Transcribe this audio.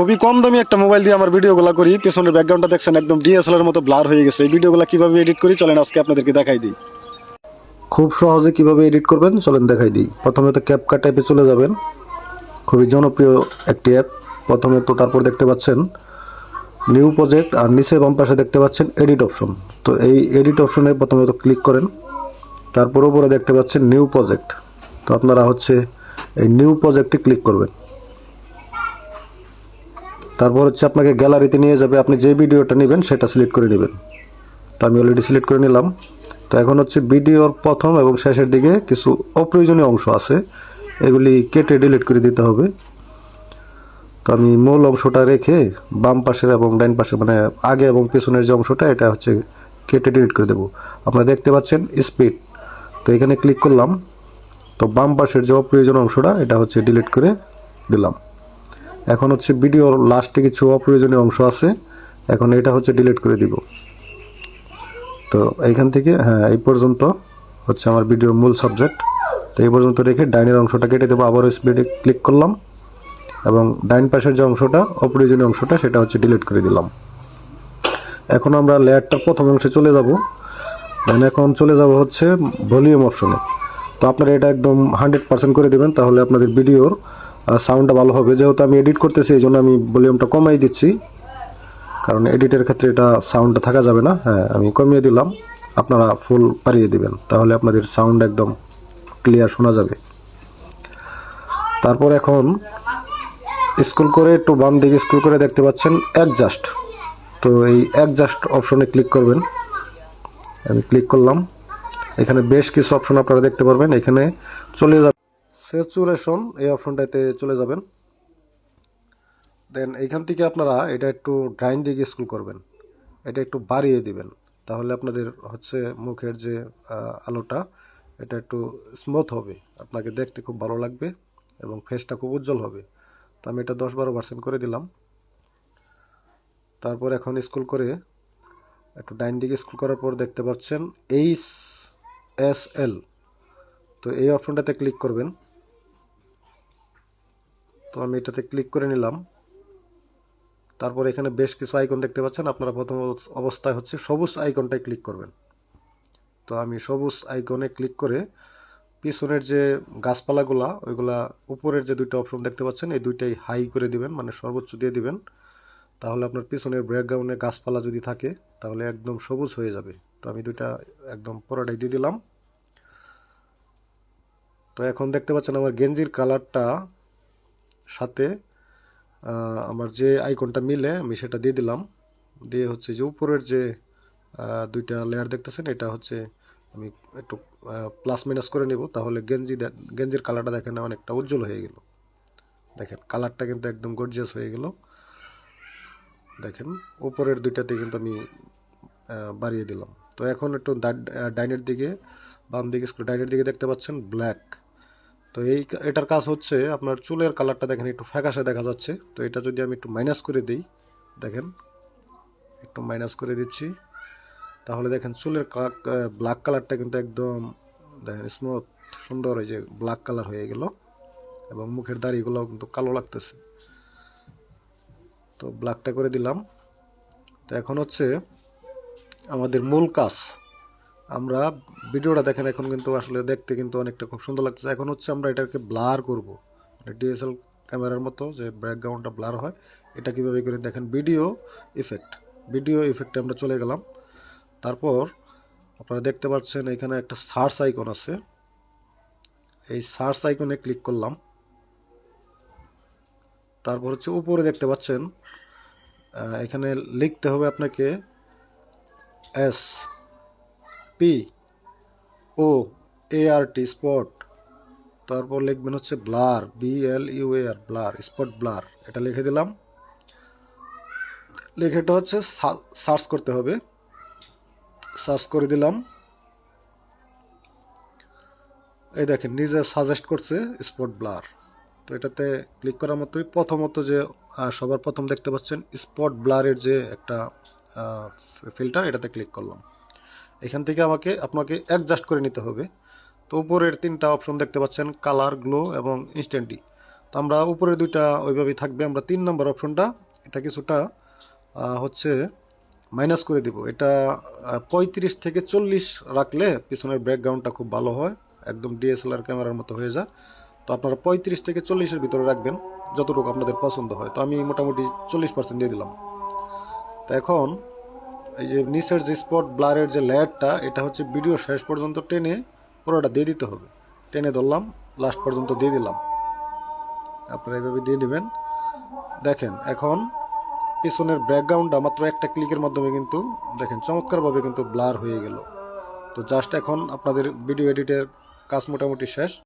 খুবই কম দামি একটা মোবাইল দিয়ে আমার ভিডিওগুলো করি। পেছনের ব্যাকগ্রাউন্ডটা দেখছেন একদম ডিএসএলআর মতো ব্লার হয়ে গেছে। এই ভিডিওগুলো কীভাবে এডিট করি চলেন আজকে আপনাদেরকে দেখাই দিই। খুব সহজে কীভাবে এডিট করবেন চলেন দেখাই দিই। প্রথমে তো ক্যাপকাট অ্যাপে চলে যাবেন। খুবই জনপ্রিয় একটি অ্যাপ প্রথমে তো তারপর দেখতে পাচ্ছেন নিউ প্রজেক্ট আর নিচে বাম পাশে দেখতে পাচ্ছেন এডিট অপশন তো এই এডিট অপশনে প্রথমে তো ক্লিক করেন। তারপর উপরে দেখতে পাচ্ছেন নিউ প্রজেক্ট তো আপনারা হচ্ছে এই নিউ প্রজেক্টে ক্লিক করবেন। তারপর হচ্ছে আপনাকে গ্যালারিতে নিয়ে যাবে, আপনি যে ভিডিওটা নেবেন সেটা সিলেক্ট করে নেবেন। তো আমি অলরেডি সিলেক্ট করে নিলাম। তো এখন হচ্ছে ভিডিওর প্রথম এবং শেষের দিকে কিছু অপ্রয়োজনীয় অংশ আছে, এগুলি কেটে ডিলিট করে দিতে হবে। তো আমি মূল অংশটা রেখে বাম পাশের এবং ডাইন পাশে মানে আগে এবং পেছনের যে অংশটা, এটা হচ্ছে কেটে ডিলিট করে দেবো। আপনারা দেখতে পাচ্ছেন স্পিড তো এখানে ক্লিক করলাম। তো বাম পাশের যে অপ্রয়োজনীয় অংশটা, এটা হচ্ছে ডিলিট করে দিলাম। এখন হচ্ছে ভিডিওর লাস্টে কিছু অপ্রয়োজনীয় অংশ আছে। এখন এটা হচ্ছে ডিলিট করে দিব। তো এইখান থেকে হ্যাঁ এই পর্যন্ত হচ্ছে আমার ভিডিওর মূল সাবজেক্ট তো এই পর্যন্ত রেখে ডাইনের অংশটা কেটে দেবো, আবার স্পিডে ক্লিক করলাম। এবং ডাইন পাশের যে অংশটা, অপ্রয়োজনীয় অংশটা, সেটা হচ্ছে ডিলিট করে দিলাম। এখন আমরা লেয়ারটার প্রথম অংশে চলে যাব। দেন এখন চলে যাব হচ্ছে ভলিউম অপশনে। তো আপনারা এটা একদম হান্ড্রেড পার্সেন্ট করে দেবেন, তাহলে আপনাদের ভিডিওর সাউন্ডটা ভালো হবে। যেহেতু আমি এডিট করতেছি, এই জন্য আমি ভলিউমটা কমাই দিচ্ছি। কারণ এডিটের ক্ষেত্রে এটা সাউন্ডটা থাকা যাবে না। হ্যাঁ আমি কমিয়ে দিলাম। আপনারা ফুল পারিয়ে দিবেন। তাহলে আপনাদের সাউন্ড একদম ক্লিয়ার শোনা যাবে। তারপর এখন স্কুল করে একটু বাম দিকে স্কুল করে দেখতে পাচ্ছেন অ্যাডজাস্ট তো এই অ্যাডজাস্ট অপশনে ক্লিক করবেন। আমি ক্লিক করলাম। এখানে বেশ কিছু অপশন আপনারা দেখতে পারবেন। এখানে চলে যাবে স্যাচুরেশন এই অপশনটাতে চলে যাবেন। দেন এইখান থেকে আপনারা এটা একটু ড্রাইন দিকে স্কুল করবেন। এটা একটু বাড়িয়ে দিবেন। তাহলে আপনাদের হচ্ছে মুখের যে আলোটা, এটা একটু স্মুথ হবে। আপনাকে দেখতে খুব ভালো লাগবে এবং ফেসটা খুব উজ্জ্বল হবে। তো আমি এটা দশ বারো পার্সেন্ট করে দিলাম। তারপর এখন স্কুল করে একটু ডাইন দিকে স্কুল করার পর দেখতে পাচ্ছেন এইচ এস এল। তো এই অপশনটাতে ক্লিক করবেন। তো আমি এটাতে ক্লিক করে নিলাম। তারপর এখানে বেশ কিছু আইকন দেখতে পাচ্ছেন। আপনারা প্রথম অবস- অবস্থায় হচ্ছে সবুজ আইকনটায় ক্লিক করবেন। তো আমি সবুজ আইকনে ক্লিক করে পিছনের যে গাছপালাগুলা, ওইগুলা উপরের যে দুইটা অপশন দেখতে পাচ্ছেন, এই দুইটাই হাই করে দিবেন মানে সর্বোচ্চ দিয়ে দিবেন। তাহলে আপনার পিছনের ব্যাকগ্রাউন্ডে গাছপালা যদি থাকে, তাহলে একদম সবুজ হয়ে যাবে। তো আমি দুইটা একদম পুরোটাই দিয়ে দিলাম। তো এখন দেখতে পাচ্ছেন আমার গেঞ্জির কালারটা সাথে আমার যে আইকনটা মিলে, আমি সেটা দিয়ে দিলাম। দিয়ে হচ্ছে যে উপরের যে দুইটা লেয়ার দেখতেছেন, এটা হচ্ছে আমি একটু প্লাস মাইনাস করে নেব, তাহলে গেঞ্জি গেঞ্জির কালারটা দেখেন অনেকটা উজ্জ্বল হয়ে গেল। দেখেন কালারটা কিন্তু একদম গর্জিয়াস হয়ে গেল। দেখেন, উপরের দুইটাতে কিন্তু আমি বাড়িয়ে দিলাম। তো এখন একটু ডাইনের দিকে, বাম দিকে ডাইনের দিকে দেখতে পাচ্ছেন ব্ল্যাক তো এই এটার কাজ হচ্ছে আপনার চুলের কালারটা দেখেন একটু ফ্যাকাশে দেখা যাচ্ছে। তো এটা যদি আমি একটু মাইনাস করে দিই, দেখেন, একটু মাইনাস করে দিচ্ছি। তাহলে দেখেন চুলের ব্ল্যাক কালারটা কিন্তু একদম, দেখেন স্মুথ সুন্দর এই যে ব্ল্যাক কালার হয়ে গেল। এবং মুখের দাড়িগুলোও কিন্তু কালো লাগতেছে। তো ব্ল্যাকটা করে দিলাম। তো এখন হচ্ছে আমাদের মূল কাজ। আমরা ভিডিওটা দেখেন, এখন কিন্তু আসলে দেখতে কিন্তু অনেকটা খুব সুন্দর লাগতেছে। এখন হচ্ছে আমরা এটাকে ব্লার করব। মানে ডিএসএল ক্যামেরার মতো যে ব্যাকগ্রাউন্ডটা ব্লার হয়, এটা কীভাবে করে দেখেন, ভিডিও ইফেক্ট। ভিডিও ইফেক্টে আমরা চলে গেলাম। তারপর আপনারা দেখতে পাচ্ছেন এখানে একটা সার্চ আইকন আছে। এই সার্চ আইকনে ক্লিক করলাম। তারপর হচ্ছে উপরে দেখতে পাচ্ছেন এখানে লিখতে হবে আপনাকে S P O A R T spot তারপর লিখবেন হচ্ছে blur B L U A R blur spot blur এটা লিখে দিলাম। লিখেটা হচ্ছে সার্চ করতে হবে। সার্চ করে দিলাম। এই দেখেন, নিজে সাজেস্ট করছে স্পট ব্লার তো এটাতে ক্লিক করার মতোই প্রথমত যে সবার প্রথম দেখতে পাচ্ছেন স্পট ব্লারের যে একটা ফিল্টার এটাতে ক্লিক করলাম। এখান থেকে আমাকে, আপনাকে অ্যাডজাস্ট করে নিতে হবে। তো উপরের তিনটা অপশন দেখতে পাচ্ছেন কালার গ্লো এবং ইনস্ট্যান্টি তো আমরা উপরের দুইটা ওইভাবেই থাকবে, আমরা তিন নম্বর অপশনটা এটা কিছুটা হচ্ছে মাইনাস করে দিব। এটা পঁয়ত্রিশ থেকে চল্লিশ রাখলে পিছনের ব্যাকগ্রাউন্ডটা খুব ভালো হয়, একদম ডিএসএলআর ক্যামেরার মতো হয়ে যায়। তো আপনারা পঁয়ত্রিশ থেকে চল্লিশের ভিতরে রাখবেন, যতটুকু আপনাদের পছন্দ হয়। তো আমি মোটামুটি চল্লিশ পার্সেন্ট দিয়ে দিলাম। তো এখন এই যে নিচের যে স্পট ব্লারের যে লেয়ারটা এটা হচ্ছে ভিডিও শেষ পর্যন্ত টেনে পুরোটা দিয়ে দিতে হবে। টেনে ধরলাম লাস্ট পর্যন্ত দিয়ে দিলাম। আপনারা এইভাবে দিয়ে দেবেন। দেখেন, এখন পিছনের ব্যাকগ্রাউন্ডটা মাত্র একটা ক্লিকের মাধ্যমে কিন্তু, দেখেন চমৎকারভাবে কিন্তু ব্লার হয়ে গেল। তো জাস্ট এখন আপনাদের ভিডিও এডিটের কাজ মোটামুটি শেষ।